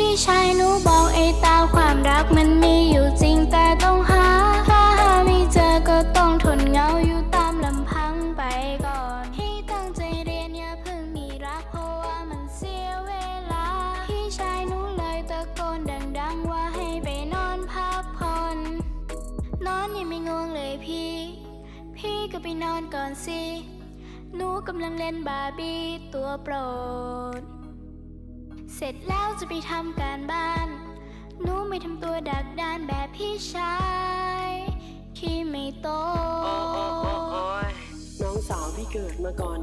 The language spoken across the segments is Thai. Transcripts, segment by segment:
พี่ชายหนูบอกไอ้ตาความรักมันมีอยู่จริงแต่ต้องหาถ้าหาไม่เจอก็ต้องทนเหงาอยู่ตามลำพังไปก่อน ให้ตั้งใจเรียนอย่าเพิ่งมีรักเพราะว่ามันเสียเวลา พี่ชายหนูเลยตะโกนดังๆว่าให้ไปนอนพักผ่อนนอนยังไม่ง่วงเลยพี่ พี่ก็ไปนอนก่อนสิหนูกำลังเล่นบาร์บี้ตัวโปรด เสร็จแล้วจะไปทำการบ้าน หนูไม่ทำตัวดักดานแบบพี่ชาย ที่ไม่โต โอ้โอ้โอ้โอ้ยน้องสาวพี่เกิดมาก่อน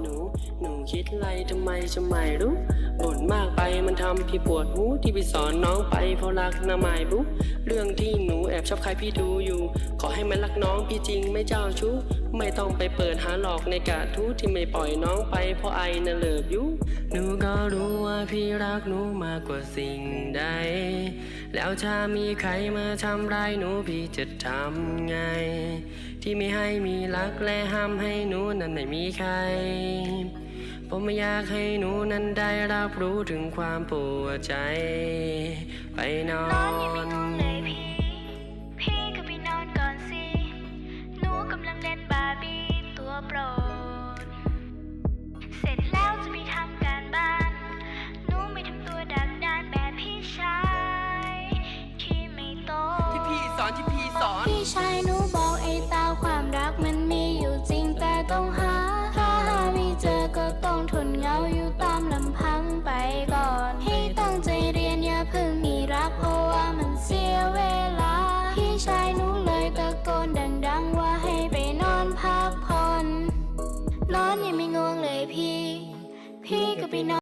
ดไรทำไมจะไม่รู้บ่นมากไปมันทำพี่ปวดหูที่ไปสอนน้องไปเพราะรักนะไม่รู้เรื่องที่หนูแอบชอบใครพี่ดูอยู่ ขอให้มันรักน้องพี่จริงไม่เจ้าชู้ไม่ต้องไปเปิดหาหลอกในกาทูที่ไม่ปล่อยน้องไปเพราะไอนะเลิกอยู่หนูก็รู้ว่าพี่รักหนูมากกว่าสิ่งใด แล้วถ้ามีใครมาทำร้ายหนูพี่จะทำไง ที่ไม่ให้มีรักและห้ามให้หนูนั้นไม่มีใคร ผมไม่อยากให้หนูนั้นได้รับรู้ถึงความปวดใจ ไปนอนอนยังไม่ง่วงเลยพี่พี่ก็ไปนอนก่อนสิหนูกำลังเล่นบาร์บี้ตัวโปรด เสร็จแล้วจะไปทำการบ้าน หนูไม่ทำตัวดักดานแบบพี่ชาย ที่ไม่โตที่พี่สอนที่พี่สอน พี่ชายหนูบอก ทนเงาอยู่ตามลำพังไปก่อน ให้ตั้งใจเรียนอย่าเพิ่งมีรักเพราะว่ามันเสียเวลา พี่ชายหนูเลยตะโกนดังๆว่าให้ไปนอนพักผ่อนนอนยังไม่ง่วงเลยพี่ พี่ก็ไปนอน